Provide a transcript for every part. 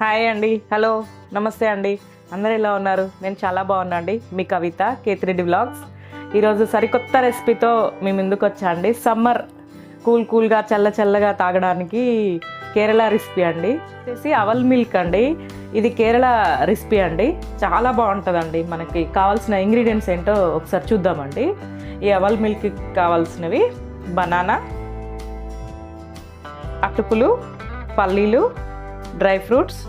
Hi అండి. Hello. నమస్తే అండి. అందరు ఎలా ఉన్నారు? నేను చాలా బాగున్నా అండి. మీ కవిత కేతిరెడ్డి బ్లాగ్స్ ఈరోజు సరికొత్త రెసిపీతో మీ ముందుకు వచ్చా అండి. సమ్మర్ కూల్ కూల్గా చల్ల చల్లగా తాగడానికి కేరళ రెసిపీ అండి. వచ్చేసి అవల్ మిల్క్ అండి. ఇది కేరళ రెసిపీ అండి. చాలా బాగుంటుందండి మనకి. కావాల్సిన ఇంగ్రీడియంట్స్ ఏంటో ఒకసారి చూద్దామండి. ఈ అవల్ మిల్క్ కావాల్సినవి బనానా అటుకులు పల్లీలు డ్రై ఫ్రూట్స్.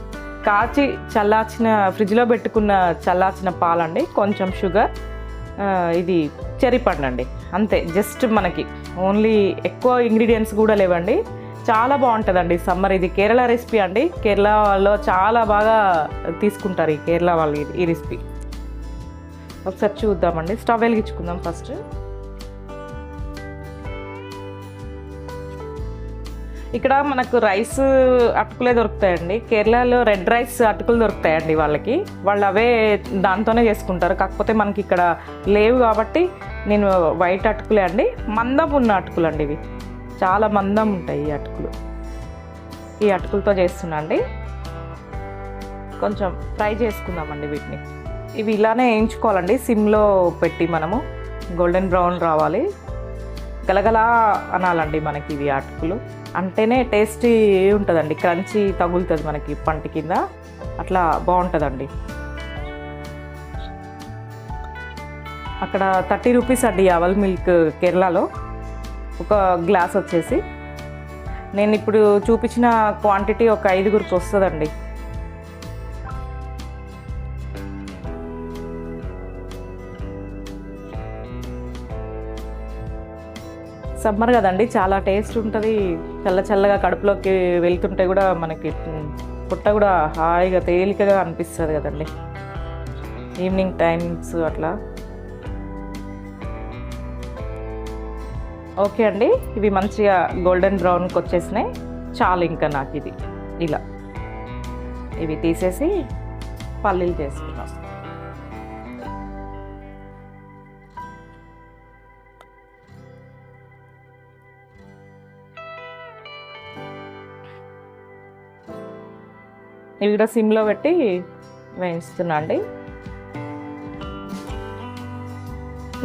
కాచి చల్లార్చిన ఫ్రిడ్జ్లో పెట్టుకున్న చల్లార్చిన పాలండి. కొంచెం షుగర్. ఇది చెర్రీ పండండి అంతే జస్ట్ మనకి. ఓన్లీ ఎక్కువ ఇంగ్రీడియంట్స్ కూడా లేవండి. చాలా బాగుంటుందండి సమ్మర్. ఇది కేరళ రెసిపీ అండి. కేరళ వాళ్ళు చాలా బాగా తీసుకుంటారు ఈ కేరళ వాళ్ళు ఈ రెసిపీ. ఒకసారి చూద్దామండి. స్టవ్ వెలిగించుకుందాం ఫస్ట్. ఇక్కడ మనకు రైస్ అటుకులే దొరుకుతాయండి. కేరళలో రెడ్ రైస్ అటుకులు దొరుకుతాయండి వాళ్ళకి. వాళ్ళు అవే దాంతోనే చేసుకుంటారు. కాకపోతే మనకి ఇక్కడ లేవు కాబట్టి నేను వైట్ అటుకులే అండి. మందం ఉన్న అటుకులు అండి ఇవి. చాలా మందం ఉంటాయి ఈ అటుకులు. ఈ అటుకులతో చేస్తున్నాండి కొంచెం ఫ్రై చేసుకుందామండి వీటిని. ఇవి ఇలానే వేయించుకోవాలండి. సిమ్లో పెట్టి మనము. గోల్డెన్ బ్రౌన్ రావాలి. గలగలా అనాలండి మనకి ఇవి అటుకులు. అంటేనే టేస్టీ ఉంటుందండి క్రంచీ తగులుతుంది మనకి పంట కింద. అట్లా బాగుంటుందండి. అక్కడ థర్టీ రూపీస్ అండి అవల్ మిల్క్ కేరళలో. ఒక గ్లాస్ వచ్చేసి. నేను ఇప్పుడు చూపించిన క్వాంటిటీ ఒక ఐదుగురికి వస్తుందండి. సమ్మర్ కదండి చాలా టేస్ట్ ఉంటుంది. చల్ల చల్లగా కడుపులోకి వెళ్తుంటే కూడా మనకి పుట్ట కూడా హాయిగా తేలికగా అనిపిస్తుంది కదండి. ఈవినింగ్ టైమ్స్ అట్లా. ఓకే అండి ఇవి మంచిగా గోల్డెన్ బ్రౌన్కి వచ్చేసినాయి. చాలు ఇంకా నాకు ఇది. ఇలా. ఇవి తీసేసి పల్లీలు చేసుకున్నాం ఇవి కూడా సిమ్లో పెట్టి వేయిస్తున్నా అండి.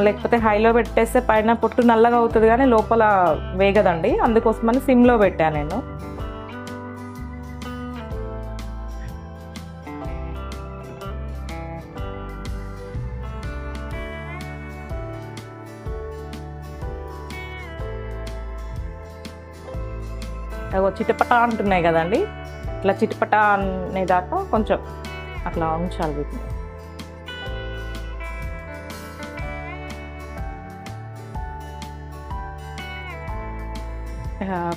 లేకపోతే హైలో పెట్టేస్తే పైన పొట్టు నల్లగా అవుతుంది కానీ లోపల వేగదండి. అందుకోసమని సిమ్లో పెట్టాను నేను. అగో చిటపట అంటున్నాయి కదండి. ఇట్లా చిటపట అనేదాకా కొంచెం అట్లా ఉంచాలి వీటిని.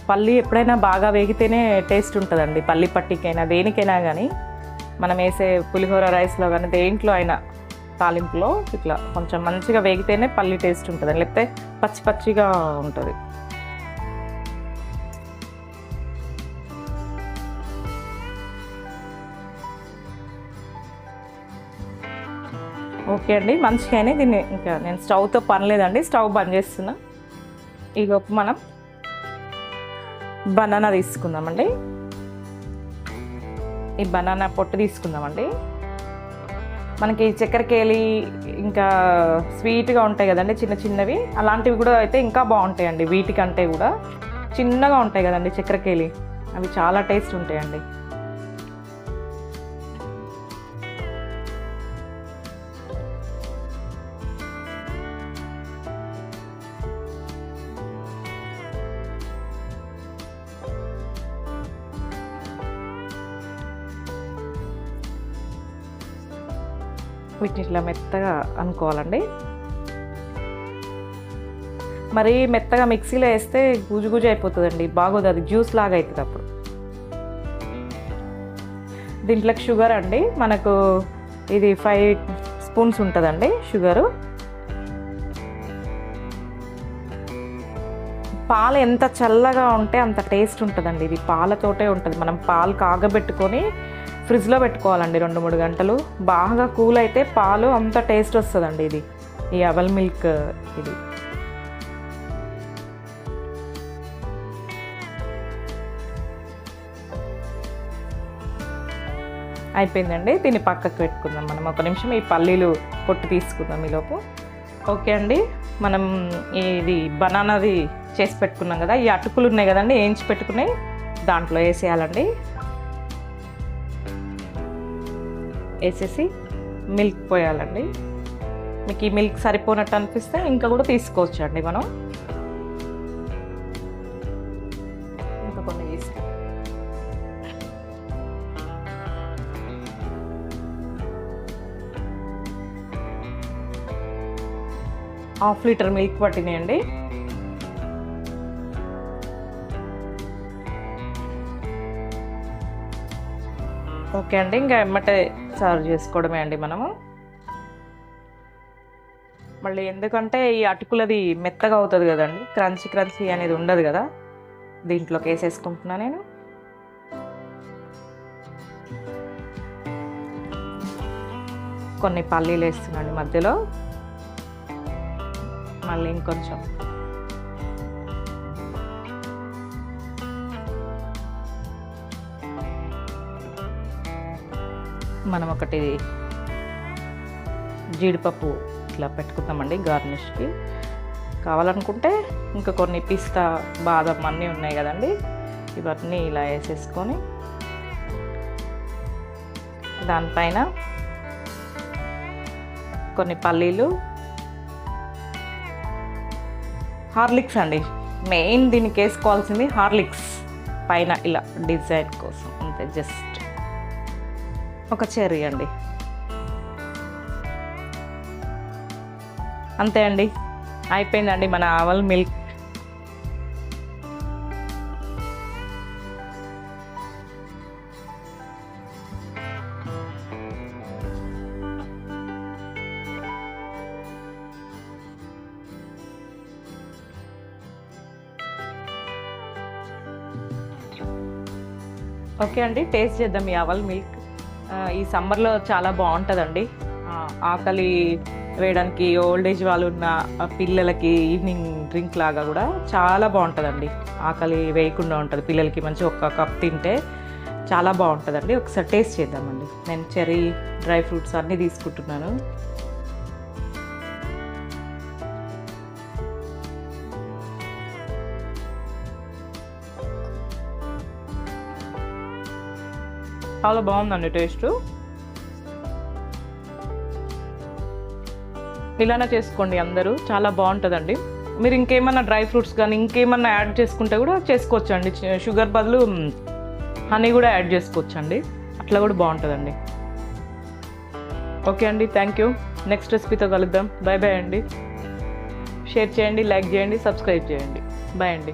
పల్లి ఎప్పుడైనా బాగా వేగితేనే టేస్ట్ ఉంటుందండి. పల్లి పట్టికైనా దేనికైనా కానీ మనం వేసే పులిహోర రైస్లో కానీ దేంట్లో అయినా తాలింపులో ఇట్లా కొంచెం మంచిగా వేగితేనే పల్లి టేస్ట్ ఉంటుంది. లేకపోతే పచ్చి పచ్చిగా ఉంటుంది. ఓకే అండి మంచిగానే దీన్ని ఇంకా నేను స్టవ్తో పనిలేదండి స్టవ్ బంద్ చేస్తున్నా. ఈలోపు మనం బనానా తీసుకుందామండి. ఈ బనానా పొట్టు తీసుకుందామండి. మనకి చక్కెరకేలి ఇంకా స్వీట్గా ఉంటాయి కదండి చిన్న చిన్నవి. అలాంటివి కూడా అయితే ఇంకా బాగుంటాయండి వీటికంటే కూడా. చిన్నగా ఉంటాయి కదండి చక్కెరకేలి అవి చాలా టేస్ట్ ఉంటాయండి. వీటిని ఇట్లా మెత్తగా అనుకోవాలండి. మరి మెత్తగా మిక్సీలో వేస్తే గుజు గుజు అయిపోతుందండి. బాగోదు అది జ్యూస్ లాగా అవుతుంది అప్పుడు. దీంట్లోకి షుగర్ అండి. మనకు ఇది ఫైవ్ స్పూన్స్ ఉంటుందండి షుగరు. పాలు ఎంత చల్లగా ఉంటే అంత టేస్ట్ ఉంటుందండి. ఇది పాలతోటే ఉంటుంది. మనం పాలు కాగబెట్టుకొని ఫ్రిడ్జ్లో పెట్టుకోవాలండి రెండు మూడు గంటలు. బాగా కూల్ అయితే పాలు అంత టేస్ట్ వస్తుందండి ఇది. ఈ అవల్ మిల్క్ ఇది. అయిపోయిందండి. దీన్ని పక్కకు పెట్టుకుందాం మనం. ఒక నిమిషం ఈ పల్లీలు పొట్టు తీసుకుందాం ఈలోపు. ఓకే అండి. మనం ఇది బనానాది చేసి పెట్టుకున్నాం కదా. ఈ అటుకులు ఉన్నాయి కదండి వేయించి పెట్టుకున్నాయి. దాంట్లో వేసేయాలండి. వేసేసి మిల్క్ పోయాలండి. మీకు ఈ మిల్క్ సరిపోనట్టు అనిపిస్తే ఇంకా కూడా తీసుకోవచ్చు అండి మనం. ఇంకా కొన్ని తీసుకో హాఫ్ లీటర్ మిల్క్ పట్టినాయండి. ఓకే అండి ఇంకా ఎమ్మటే సర్వ్ చేసుకోవడమే అండి మనము. మళ్ళీ ఎందుకంటే ఈ అటుకులది మెత్తగా అవుతుంది కదండి క్రంచీ క్రంచీ అనేది ఉండదు కదా దీంట్లోకి వేసేసుకుంటున్నా నేను. కొన్ని పల్లీలు వేస్తున్నాండి మధ్యలో. మళ్ళీ ఇంకొంచెం మనం ఒకటి జీడిపప్పు ఇట్లా పెట్టుకుందామండి గార్నిష్కి. కావాలనుకుంటే ఇంకా కొన్ని పిస్తా బాదం అన్నీ ఉన్నాయి కదండి. ఇవన్నీ ఇలా వేసేసుకొని దానిపైన కొన్ని పల్లీలు హార్లిక్స్ అండి. మెయిన్ దీనికి వేసుకోవాల్సింది హార్లిక్స్ పైన ఇలా డిజైన్ కోసం. అంతే జస్ట్ ఒక చెర్రీ అండి. అంతే అండి. అయిపోయిందండి మన ఆవల్ మిల్క్. ఓకే అండి టేస్ట్ చేద్దాం ఈ ఆవల్ మిల్క్. ఈ సమ్మర్లో చాలా బాగుంటుందండి. ఆకలి వేయడానికి ఓల్డ్ ఏజ్ వాళ్ళు ఉన్న పిల్లలకి ఈవినింగ్ డ్రింక్ లాగా కూడా చాలా బాగుంటుందండి. ఆకలి వేయకుండా ఉంటుంది. పిల్లలకి మంచి ఒక కప్ తింటే చాలా బాగుంటుందండి. ఒకసారి టేస్ట్ చేద్దామండి. నేను చెర్రీ డ్రై ఫ్రూట్స్ అన్నీ తీసుకుంటున్నాను. చాలా బాగుందండి టేస్ట్. ఇలానే చేసుకోండి అందరూ చాలా బాగుంటుందండి. మీరు ఇంకేమన్నా డ్రై ఫ్రూట్స్ కానీ ఇంకేమన్నా యాడ్ చేసుకుంటే కూడా చేసుకోవచ్చు అండి షుగర్ బదులు హనీ కూడా యాడ్ చేసుకోవచ్చండి. అట్లా కూడా బాగుంటుందండి. ఓకే అండి థ్యాంక్ యూ. నెక్స్ట్ రెసిపీతో కలుద్దాం. బాయ్ బాయ్ అండి. షేర్ చేయండి లైక్ చేయండి సబ్స్క్రైబ్ చేయండి. బాయ్ అండి.